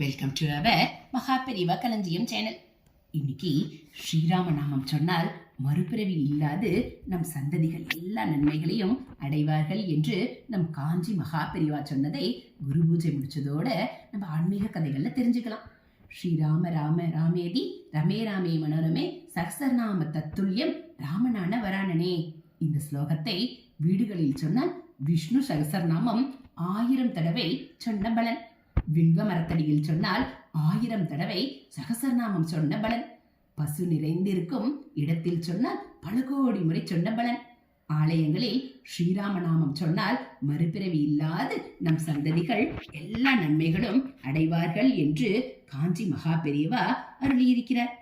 Welcome to our Maha Periyava களஞ்சியம் channel இன்னைக்கு ஸ்ரீராம நாமம் சொன்னால் மறுபிறவி இல்லாது நம் சந்ததிகள் எல்லா நன்மைகளையும் அடைவார்கள் என்று நம் காஞ்சி மகாபெரிவா சொன்னதை குரு பூஜை முடிச்சதோட நம்ம ஆன்மீக கதைகளில் தெரிஞ்சுக்கலாம். ஸ்ரீராம ராம ராமேதி ரமே ராமே மனோரமே சகசரநாம தத்துல்யம் ராமனான வராணனே. இந்த ஸ்லோகத்தை வீடுகளில் சொன்னால் விஷ்ணு சகசரநாமம் ஆயிரம் தடவை சொன்ன பலன். வில்வ மரத்தடியில் சொன்னால் ஆயிரம் தடவை சகசரநாமம் சொன்ன பலன். பசு நிறைந்திருக்கும் இடத்தில் சொன்னால் பல கோடி முறை சொன்ன பலன். ஆலயங்களில் ஸ்ரீராமநாமம் சொன்னால் மறுபிறவி இல்லாது நம் சந்ததிகள் எல்லா நன்மைகளும் அடைவார்கள் என்று காஞ்சி மகா பெரியவா அருளியிருக்கிறார்.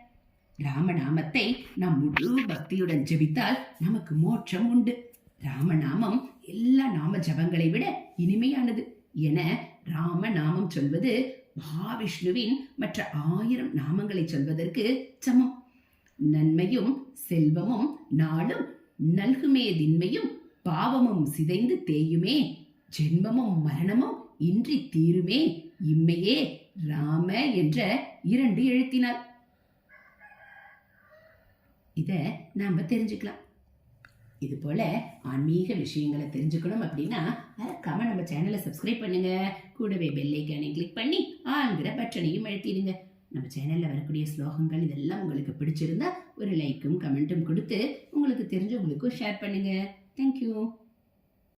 ராமநாமத்தை நாம் முழு பக்தியுடன் ஜெபித்தால் நமக்கு மோட்சம் உண்டு. ராமநாமம் எல்லா நாம ஜபங்களை விட இனிமையானது. என ராம நாமம் சொல்வது மகாவிஷ்ணுவின் மற்ற ஆயிரம் நாமங்களை சொல்வதற்கு சமம். நன்மையும் செல்வமும் நாளும் நல்குமே தின்மையும் பாவமும் சிதைந்து தேயுமே ஜென்மமும் மரணமும் இன்றி தீருமே இம்மையே ராம என்ற இரண்டு எழுத்தினார் இத நாம தெரிஞ்சுக்கலாம். இது போல ஆன்மீக விஷயங்களை தெரிஞ்சுக்கணும் அப்படின்னா மறக்காம நம்ம சேனலை சப்ஸ்கிரைப் பண்ணுங்க. கூடவே பெல்லைக்கானை கிளிக் பண்ணி ஆங்கிற பட்டனையும் அழுத்திடுங்க. நம்ம சேனலில் வரக்கூடிய ஸ்லோகங்கள் இதெல்லாம் உங்களுக்கு பிடிச்சிருந்தா ஒரு லைக்கும் கமெண்ட்டும் கொடுத்து உங்களுக்கு தெரிஞ்சவங்களுக்கும் ஷேர் பண்ணுங்க. தேங்க்யூ